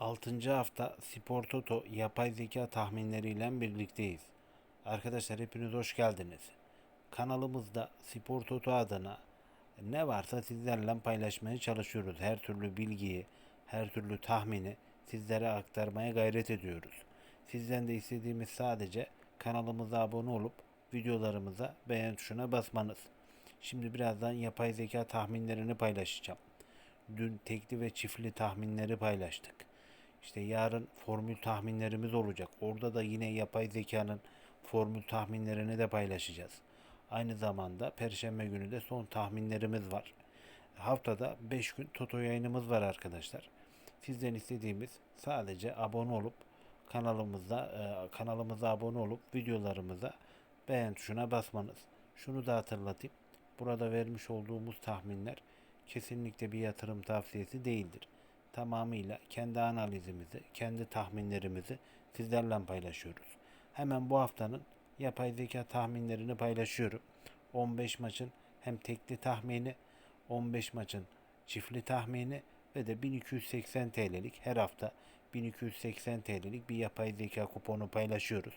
6. hafta Spor Toto yapay zeka tahminleriyle birlikteyiz. Arkadaşlar hepiniz hoş geldiniz. Kanalımızda Spor Toto adına ne varsa sizlerle paylaşmaya çalışıyoruz. Her türlü bilgiyi, her türlü tahmini sizlere aktarmaya gayret ediyoruz. Sizden de istediğimiz sadece kanalımıza abone olup videolarımıza beğen tuşuna basmanız. Şimdi birazdan yapay zeka tahminlerini paylaşacağım. Dün tekli ve çiftli tahminleri paylaştık. İşte yarın formül tahminlerimiz olacak. Orada da yine yapay zekanın formül tahminlerini de paylaşacağız. Aynı zamanda perşembe günü de son tahminlerimiz var. Haftada 5 gün Toto yayınımız var arkadaşlar. Sizden istediğimiz sadece abone olup kanalımıza e, kanalımıza abone olup videolarımıza beğen tuşuna basmanız. Şunu da hatırlatayım. Burada vermiş olduğumuz tahminler kesinlikle bir yatırım tavsiyesi değildir. Tamamıyla kendi analizimizi, kendi tahminlerimizi sizlerle paylaşıyoruz. Hemen bu haftanın yapay zeka tahminlerini paylaşıyorum. 15 maçın hem tekli tahmini, 15 maçın çiftli tahmini ve de 1280 TL'lik her hafta 1280 TL'lik bir yapay zeka kuponu paylaşıyoruz.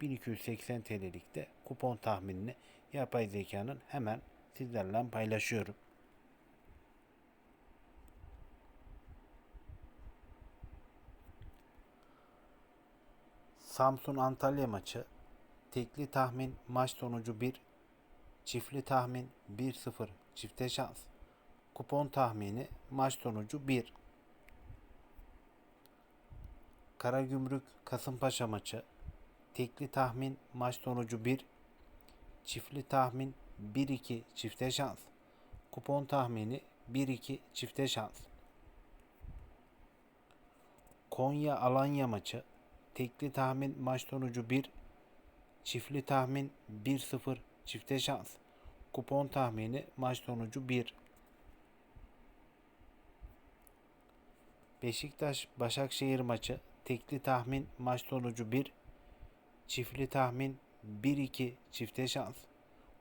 1280 TL'lik de kupon tahminini yapay zekanın hemen sizlerle paylaşıyorum. Samsun Antalya maçı. Tekli tahmin maç sonucu 1 çiftli tahmin 1-0 çifte şans. Kupon tahmini maç sonucu 1 Karagümrük Kasımpaşa maçı. Tekli tahmin maç sonucu 1 çiftli tahmin 1-2 çifte şans. Kupon tahmini 1-2 çifte şans. Konya Alanya maçı tekli tahmin maç sonucu 1 çiftli tahmin 1-0 çifte şans. Kupon tahmini maç sonucu 1 Beşiktaş Başakşehir maçı tekli tahmin maç sonucu 1 çiftli tahmin 1-2 çifte şans.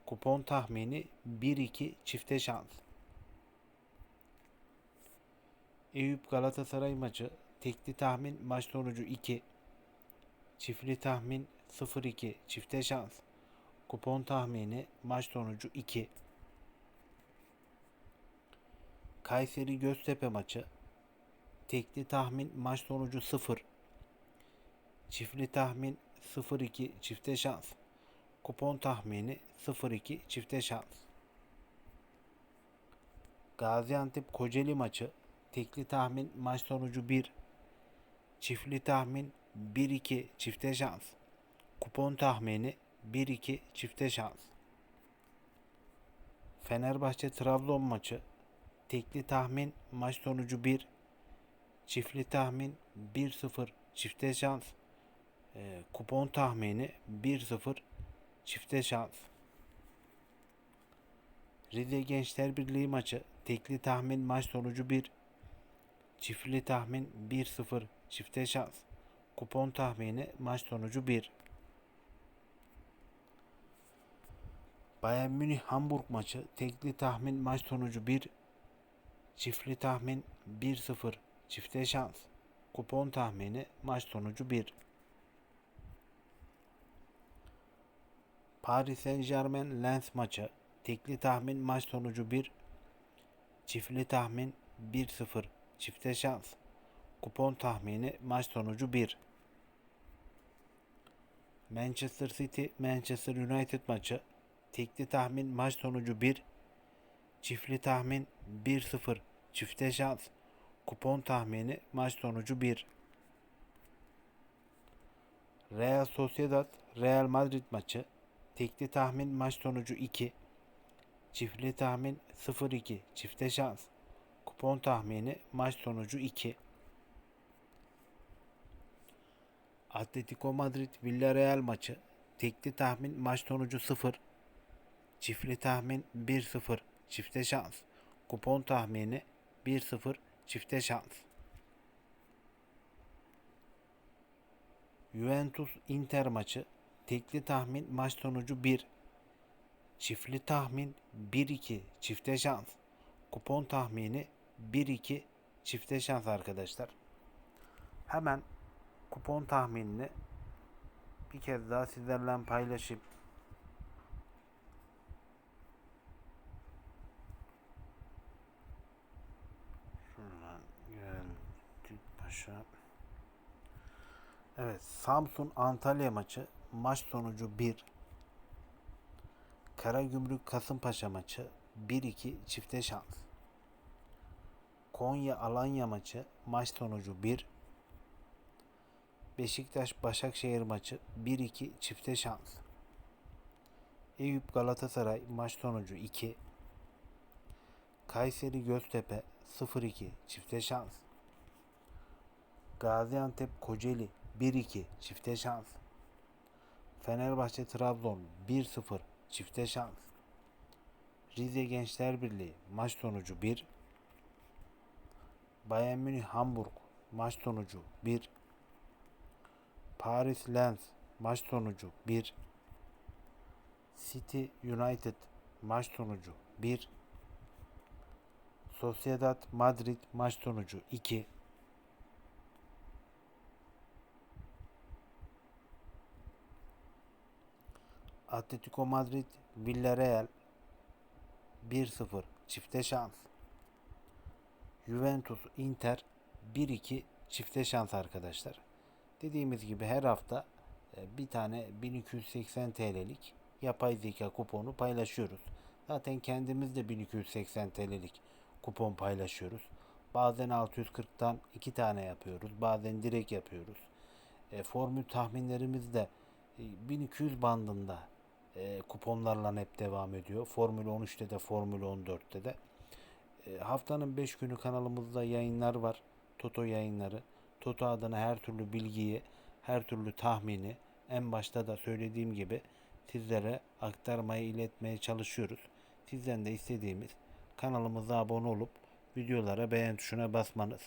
Kupon tahmini 1-2 çifte şans. Eyüp Galatasaray maçı tekli tahmin maç sonucu 2 çiftli tahmin 0-2 çifte şans. Kupon tahmini maç sonucu 2 Kayseri Göztepe maçı. Tekli tahmin maç sonucu 0 çiftli tahmin 0-2 çifte şans. Kupon tahmini 0-2 çifte şans. Gaziantep Kocaeli maçı. Tekli tahmin maç sonucu 1 çiftli tahmin 1-2 çifte şans. Kupon tahmini 1-2 çifte şans. Fenerbahçe Trabzon maçı. Tekli tahmin maç sonucu 1 çiftli tahmin 1-0 çifte şans. E, kupon tahmini 1-0 çifte şans. Rize Gençler Birliği maçı. Tekli tahmin maç sonucu 1 çiftli tahmin 1-0 çifte şans kupon tahmini maç sonucu 1 Bayern Münih Hamburg maçı tekli tahmin maç sonucu 1 çiftli tahmin 1-0 çifte şans. Kupon tahmini maç sonucu 1 Paris Saint Germain Lens maçı tekli tahmin maç sonucu 1 çiftli tahmin 1-0 çifte şans. Kupon tahmini maç sonucu 1 Manchester City Manchester United maçı. Tekli tahmin maç sonucu 1 çiftli tahmin 1-0 çifte şans. Kupon tahmini maç sonucu 1 Real Sociedad Real Madrid maçı. Tekli tahmin maç sonucu 2 çiftli tahmin 0-2 çifte şans. Kupon tahmini maç sonucu 2 Atletico Madrid Villarreal maçı. Tekli tahmin maç sonucu 0 çiftli tahmin 1-0 çifte şans. Kupon tahmini 1-0 çifte şans. Juventus Inter maçı. Tekli tahmin maç sonucu 1 çiftli tahmin 1-2 çifte şans. Kupon tahmini 1-2 çifte şans arkadaşlar. Hemen kupon tahminini bir kez daha sizlerle paylaşıp şuradan geldik paşa. Evet, Samsun Antalya maçı maç sonucu 1. Karagümrük Kasımpaşa maçı 1-2 çifte şans. Konya Alanya maçı maç sonucu 1. Beşiktaş Başakşehir maçı 1-2 çifte şans. Eyüp Galatasaray maç sonucu 2. Kayseri Göztepe 0-2 çifte şans. Gaziantep Kocaeli 1-2 çifte şans. Fenerbahçe Trabzon 1-0 çifte şans. Rize Gençler Birliği maç sonucu 1. Bayern Münih Hamburg maç sonucu 1. Paris Lens maç sonucu 1. City United maç sonucu 1. Sociedad Madrid maç sonucu 2. Atletico Madrid Villarreal 1-0 çifte şans. Juventus Inter 1-2 çifte şans arkadaşlar. Dediğimiz gibi her hafta e, bir tane 1280 TL'lik yapay zeka kuponu paylaşıyoruz. Zaten kendimiz de 1280 TL'lik kupon paylaşıyoruz. Bazen 640'tan 2 tane yapıyoruz. Bazen direkt yapıyoruz. E, formül tahminlerimiz de e, 1200 bandında e, kuponlarla hep devam ediyor. Formül 13'te de Formül 14'te de. E, haftanın 5 günü kanalımızda yayınlar var. Toto yayınları. Toto adına her türlü bilgiyi, her türlü tahmini en başta da söylediğim gibi sizlere aktarmaya, iletmeye çalışıyoruz. Sizden de istediğimiz kanalımıza abone olup videolara beğen tuşuna basmanız.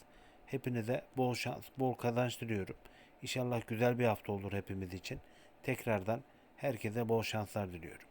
Hepinize bol şans, bol kazanç diliyorum. İnşallah güzel bir hafta olur hepimiz için. Tekrardan herkese bol şanslar diliyorum.